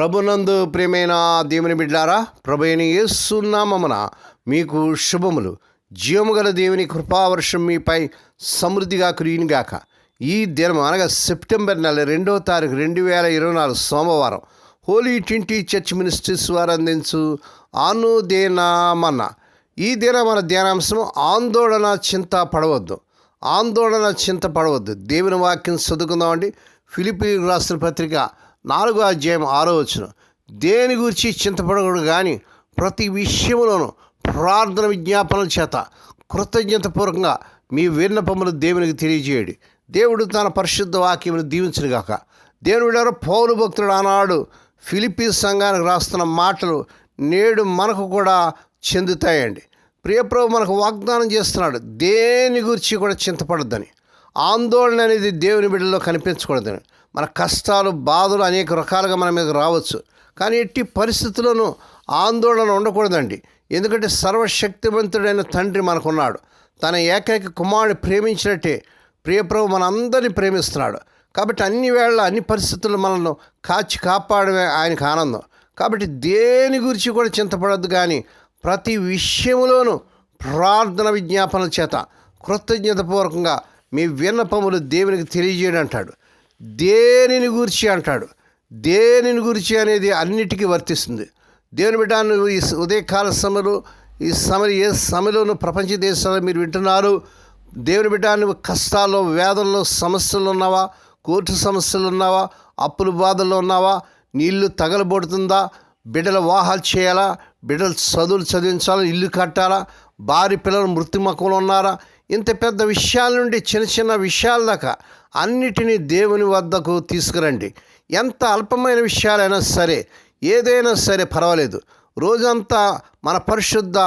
ప్రభునందు ప్రియమైన దేవుని బిడ్డారా ప్రభు అయిన మీకు శుభములు. జీవము గల దేవుని కృపావర్షం మీపై సమృద్ధిగా కురియునిగాక ఈ దినం అనగా సెప్టెంబర్ నెల రెండవ తారీఖు రెండు వేల ఇరవై నాలుగు సోమవారం హోలీ ట్వంటీ చర్చ్ మినిస్ట్రీస్ వారు అందించు ఆనుదేనామన్న ఈ దిన మన ధ్యానాంశం ఆందోళన చింత పడవద్దు. ఆందోళన చింత పడవద్దు. దేవుని వాక్యం చదువుకుందామండి. ఫిలిపి రాసిన పత్రిక నాలుగో అధ్యాయం ఆరో వచ్చిన దేని గురించి చింతపడకూడదు కానీ ప్రతి విషయంలోనూ ప్రార్థన విజ్ఞాపనల చేత కృతజ్ఞతపూర్వకంగా మీ విన్నపములు దేవునికి తెలియజేయడు. దేవుడు తన పరిశుద్ధ వాక్యమును దీవించనుగాక. దేవుడు పౌరు భక్తుడు ఆనాడు ఫిలిపీ సంఘానికి రాస్తున్న మాటలు నేడు మనకు కూడా చెందుతాయండి. ప్రియప్రభు మనకు వాగ్దానం చేస్తున్నాడు దేని గురించి కూడా చింతపడద్దని. ఆందోళన అనేది దేవుని బిడ్డలో కనిపించకూడదని. మన కష్టాలు బాధలు అనేక రకాలుగా మన మీద రావచ్చు. కానీ ఎట్టి పరిస్థితుల్లోనూ ఆందోళన ఉండకూడదండి. ఎందుకంటే సర్వశక్తివంతుడైన తండ్రి మనకున్నాడు. తన ఏకైక కుమారుడు ప్రేమించినట్టే ప్రియప్రభు మనందరినీ ప్రేమిస్తున్నాడు. కాబట్టి అన్ని వేళ అన్ని పరిస్థితుల్లో మనల్ని కాచి కాపాడమే ఆయనకు ఆనందం. కాబట్టి దేని గురించి కూడా చింతపడద్దు కానీ ప్రతి విషయంలోనూ ప్రార్థన విజ్ఞాపనల చేత కృతజ్ఞతపూర్వకంగా మీ విన్నపములు దేవునికి తెలియజేయడం అంటాడు. దేనిని గురించి అంటాడు? దేనిని గురించి అనేది అన్నిటికీ వర్తిస్తుంది. దేవుని బిడ్డ నువ్వు ఈ ఉదయకాల సమయంలో ఈ సమయం ఏ సమయంలోనూ ప్రపంచ దేశాల్లో మీరు వింటున్నారు? దేవుని బిడ్డ నువ్వు కష్టాల్లో వేదనలో సమస్యలు ఉన్నావా? కోర్టు సమస్యలు ఉన్నావా? అప్పుల బాధల్లో ఉన్నావా? నీళ్ళు తగలబడుతుందా? బిడ్డల వాహాలు చేయాలా? బిడ్డలు చదువులు చదివించాలా? ఇల్లు కట్టాలా? భార్య పిల్లలు మృత్యుమకంలో ఉన్నారా? ఇంత పెద్ద విషయాల నుండి చిన్న చిన్న విషయాల దాకా అన్నిటినీ దేవుని వద్దకు తీసుకురండి. ఎంత అల్పమైన విషయాలైనా సరే ఏదైనా సరే పర్వాలేదు. రోజంతా మన పరిశుద్ధ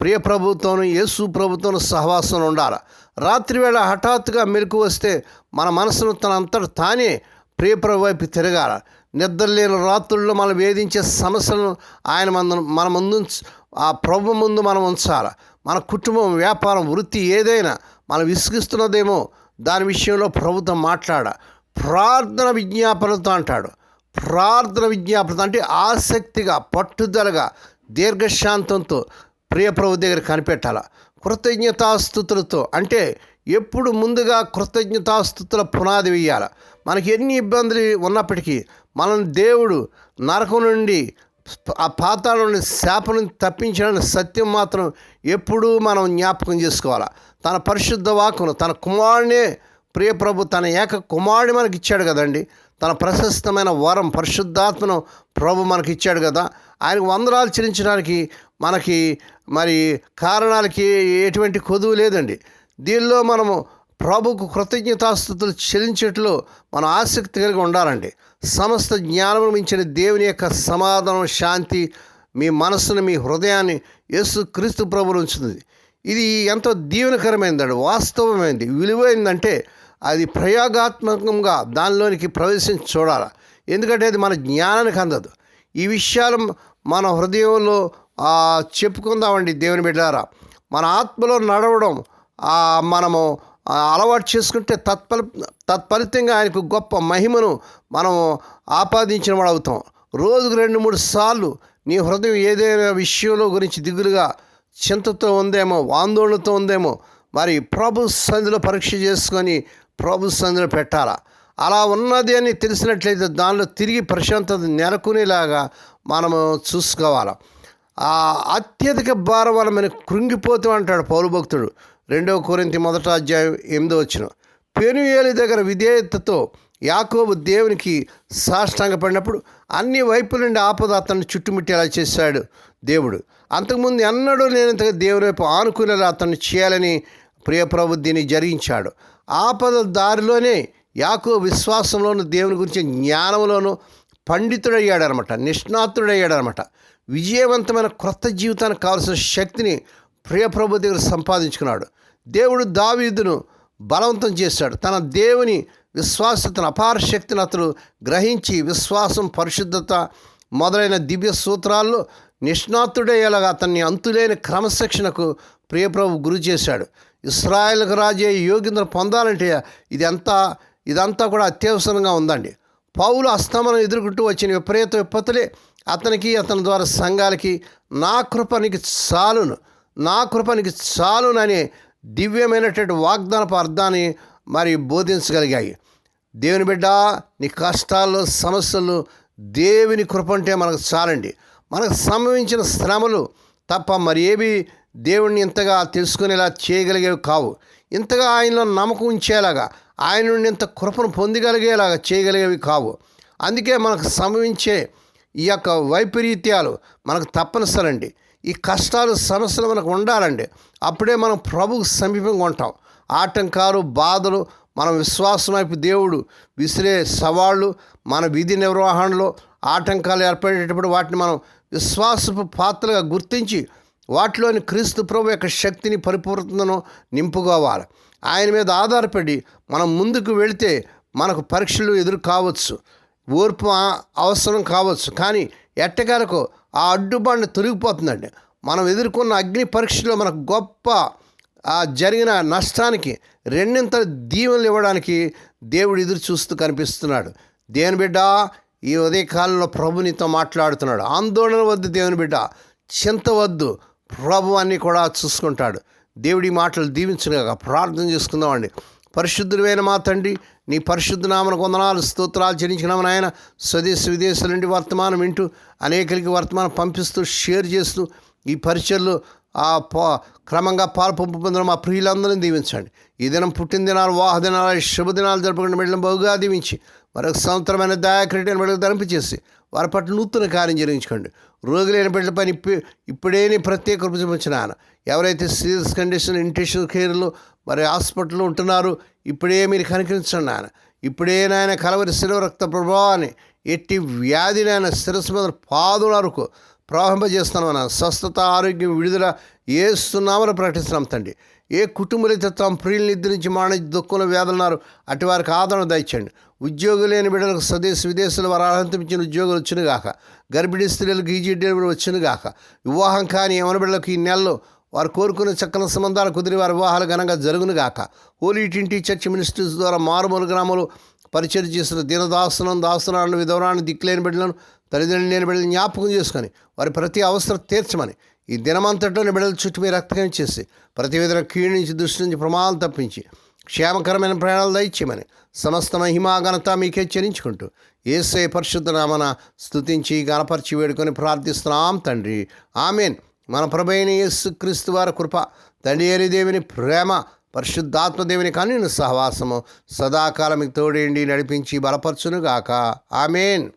ప్రియ ప్రభుత్వం యేసు ప్రభుత్వం సహవాసం ఉండాలి? రాత్రివేళ హఠాత్తుగా మెలకు వస్తే మన మనసును తన అంతట తానే ప్రియప్రభు వైపు తిరగాల. నిద్రలేని రాత్రుల్లో మనం వేధించే సమస్యలను ఆయన మన మన ముందు ఆ ప్రభు ముందు మనం ఉంచాలి? మన కుటుంబం వ్యాపారం వృత్తి ఏదైనా మనం విసిగిస్తున్నదేమో దాని విషయంలో ప్రభుత్వం మాట్లాడ. ప్రార్థన విజ్ఞాపనతో అంటాడు. ప్రార్థన విజ్ఞాపనత అంటే ఆసక్తిగా పట్టుదలగా దీర్ఘశాంతంతో ప్రియ ప్రభు దగ్గర కనిపెట్టాల. కృతజ్ఞతాస్థుతులతో అంటే ఎప్పుడు ముందుగా కృతజ్ఞతాస్థుతుల పునాది వేయాల. మనకి ఎన్ని ఇబ్బందులు ఉన్నప్పటికీ మనం దేవుడు నరకం నుండి ఆ పాతాల నుండి శాపం నుండి తప్పించడానికి సత్యం మాత్రం ఎప్పుడూ మనం జ్ఞాపకం చేసుకోవాలి. తన పరిశుద్ధ వాక్కును తన కుమారుడే ప్రియ ప్రభు తన ఏక కుమారుడు మనకి ఇచ్చాడు కదండి. తన ప్రశస్తమైన వరం పరిశుద్ధాత్మను ప్రభు మనకి ఇచ్చాడు కదా. ఆయనకు వందనాలు చెల్లించడానికి మనకి మరి కారణాలకి ఎటువంటి కొదువు లేదండి. దీనిలో మనము ప్రభుకు కృతజ్ఞతాస్థుతులు చెల్లించేట్లో మనం ఆసక్తి కలిగి ఉండాలండి. సమస్త జ్ఞానం మించిన దేవుని యొక్క సమాధానం శాంతి మీ మనస్సును మీ హృదయాన్ని యేసు క్రీస్తు ప్రభులు ఉంచుతుంది. ఇది ఎంతో దీవెనకరమైనదండి వాస్తవమైనది విలువైందంటే అది ప్రయోగాత్మకంగా దానిలోనికి ప్రవేశించి చూడాలి. ఎందుకంటే అది మన జ్ఞానానికి అందదు. ఈ విషయాలు మన హృదయంలో చెప్పుకుందామండి దేవుని బిడ్డారా. మన ఆత్మలో నడవడం మనము అలవాటు చేసుకుంటే తత్ఫల తత్ఫలితంగా ఆయనకు గొప్ప మహిమను మనం ఆపాదించిన వాడు అవుతాం. రోజుకు రెండు మూడు సార్లు నీ హృదయం ఏదైనా విషయంలో గురించి దిగులుగా చింతతో ఉందేమో ఆందోళనతో ఉందేమో మరి ప్రభు సంధిలో పరీక్ష చేసుకొని ప్రభు సంధిలో పెట్టాలా? అలా ఉన్నది అని తెలిసినట్లయితే దానిలో తిరిగి ప్రశాంతత నెలకొనేలాగా మనము చూసుకోవాలి? ఆ అత్యధిక భారం వల్ల మనం కృంగిపోతూ అంటాడు పౌరభక్తుడు రెండవ కోరింతి మొదట అధ్యాయం ఎనిమిదో వచ్చిన పెనుయేలి దగ్గర విధేయతతో యాకోబు దేవునికి సాష్టాంగపడినప్పుడు అన్ని వైపుల నుండి ఆపద అతన్ని చుట్టుముట్టేలా చేశాడు దేవుడు. అంతకుముందు ఎన్నడూ లేనంతగా దేవుని వైపు ఆనుకునేలా అతన్ని చేయాలని ప్రియప్రభు దీన్ని జరిగించాడు. ఆపద దారిలోనే యాకో విశ్వాసంలోను దేవుని గురించి జ్ఞానంలోను పండితుడయ్యాడనమాట నిష్ణాతుడయ్యాడనమాట. విజయవంతమైన క్రొత్త జీవితానికి కావాల్సిన శక్తిని ప్రియప్రభు దగ్గర సంపాదించుకున్నాడు. దేవుడు దావీదును బలవంతం చేశాడు. తన దేవుని విశ్వాసతను అపార శక్తిని అతడు గ్రహించి విశ్వాసం పరిశుద్ధత మొదలైన దివ్య సూత్రాల్లో నిష్ణాతుడయ్యేలాగా అతన్ని అంతులేని క్రమశిక్షణకు ప్రియప్రభు గురి చేశాడు. ఇస్రాయల్కు రాజే యోగ్యతను పొందాలంటే ఇదంతా ఇదంతా కూడా అత్యవసరంగా ఉందండి. పౌలు అస్తమనం ఎదుర్కొంటూ వచ్చిన విపరీత విపత్తులే అతనికి అతని ద్వారా సంఘాలకి నా కృపనికి చాలును నా కృపనికి చాలును అనే దివ్యమైనటువంటి వాగ్దానపు అర్థాన్ని మరి బోధించగలిగాయి. దేవుని బిడ్డ నీ కష్టాల్లో సమస్యలు దేవుని కృపంటే మనకు చాలండి. మనకు సంభవించిన శ్రమలు తప్ప మరి ఏవి దేవుణ్ణి ఇంతగా తెలుసుకునేలా చేయగలిగేవి కావు. ఇంతగా ఆయనలో నమ్మకం ఉంచేలాగా ఆయన నుండి ఇంత కృపను పొందగలిగేలాగా చేయగలిగేవి కావు. అందుకే మనకు సంభవించే ఈ యొక్క వైపరీత్యాలు మనకు తప్పనిసరండి. ఈ కష్టాలు సమస్యలు మనకు ఉండాలండి. అప్పుడే మనం ప్రభుకు సమీపంగా ఉంటాం. ఆటంకాలు బాధలు మన విశ్వాసం వైపు దేవుడు విసిరే సవాళ్ళు మన విధి నిర్వహణలో ఆటంకాలు ఏర్పడేటప్పుడు వాటిని మనం విశ్వాసపు పాత్రగా గుర్తించి వాటిలోని క్రీస్తు ప్రభు యొక్క శక్తిని పరిపూర్ణతను నింపుకోవాలి. ఆయన మీద ఆధారపడి మనం ముందుకు వెళితే మనకు పరీక్షలు ఎదురు కావచ్చు ఓర్పు అవసరం కావచ్చు. కానీ ఎట్టగారకు ఆ అడ్డుబాటుని తొలగిపోతుందండి. మనం ఎదుర్కొన్న అగ్ని పరీక్షలో మనకు గొప్ప ఆ జరిగిన నష్టానికి రెండింతల దీవెనలు ఇవ్వడానికి దేవుడు ఎదురు చూస్తూ కనిపిస్తున్నాడు. దేవుని బిడ్డ ఈ ఉదయకాలంలో ప్రభు నీతో మాట్లాడుతున్నాడు. ఆందోళన వద్దు దేవుని బిడ్డ చింత వద్దు. ప్రభు అన్నీ కూడా చూసుకుంటాడు. దేవుడి మాటలు దీవించగా ప్రార్థన చేసుకుందామండి పరిశుద్ధుడైన మా తండ్రి నీ పరిశుద్ధ నామన కొందనాలు స్తోత్రాలు చెల్లించినాము నాయన. స్వదేశ విదేశాల నుండి వర్తమానం వింటూ అనేకలకి వర్తమానం పంపిస్తూ షేర్ చేస్తూ ఈ పరిచయలు ఆ క్రమంగా పాలు పంపు పొందిన మా ప్రియులందరినీ దీవించండి. ఈ దినం పుట్టినదినాలు వాహదినాలు శుభదినాలు జరుపుకున్న బిడ్డలను బహుగా దీవించి మరొక సంవత్సరమైన దయాక్రీడని బిడ్డలకు ధరింపచేసి వారి పట్ల నూతన కార్యం జరిగించుకోండి. రోగులైన బిడ్డల పైన ఇప్పి ఇప్పుడేని ప్రత్యేక కృప చూపించిన ఆయన ఎవరైతే సీరియస్ కండిషన్ ఇంటెన్షన్ కేర్లు మరి హాస్పిటల్లో ఉంటున్నారు ఇప్పుడే మీరు కనికరించండి ఆయన ఇప్పుడే నాయన కలవరి శిలవ రక్త ప్రభావాన్ని ఎట్టి వ్యాధినైనా శిరస్సు మీద పాదుల వరకు ప్రవహింపజేస్తున్నాం అన్న స్వస్థత ఆరోగ్యం విడుదల ఏస్తున్నామని ప్రకటిస్తున్నాం తండ్రి. ఏ కుటుంబలైతే తమ ప్రియులు నిద్రించి మాణ దుఃఖంలో వేదలున్నారు అటు వారికి ఆదరణ దయచండి ఉద్యోగులు లేని బిడ్డలకు స్వదేశ విదేశాల వారు అర్హతించిన ఉద్యోగులు వచ్చిన గాక గర్భిణీ స్త్రీలకు ఈజీ డెలివరీ వచ్చిన గాక వివాహం కాని యమన బిడ్డలకు ఈ నెలలో వారు కోరుకున్న చక్కని సంబంధాలు కుదిరి వారి వివాహాలు ఘనంగా జరుగును గాక హోలీ టింటి చర్చ్ మినిస్ట్రీస్ ద్వారా మారుమూల గ్రామాలు పరిచయం చేసిన దీనదాసనం దాసనాలను విధవరాన్ని దిక్కులేని బిడ్డలను తల్లిదండ్రులు లేని బిడ్డలను జ్ఞాపకం చేసుకొని వారి ప్రతి అవసరం తీర్చమని ఈ దినమంతటిలోని బిడ్డల చుట్టూ మీరు రక్తకం చేసి ప్రతి విధంగా కీడు నుంచి దృష్టి నుంచి ప్రమాదాలు తప్పించి క్షేమకరమైన ప్రయాణాలు దయచేయమని సమస్త మహిమాఘనత మీకే చెల్లించుకుంటూ ఏసే పరిశుద్ధ నామన స్థుతించి గణపరిచి వేడుకొని ప్రార్థిస్తున్నాం తండ్రి. ఆమెన్. మన ప్రభైన యేసు క్రీస్తు వారి కృప తండ్రి అయిన దేవుని ప్రేమ పరిశుద్ధాత్మ దేవుని సహవాసము. సదాకాలం మీకు తోడేండి నడిపించి బలపరచునుగాక. ఆమెన్.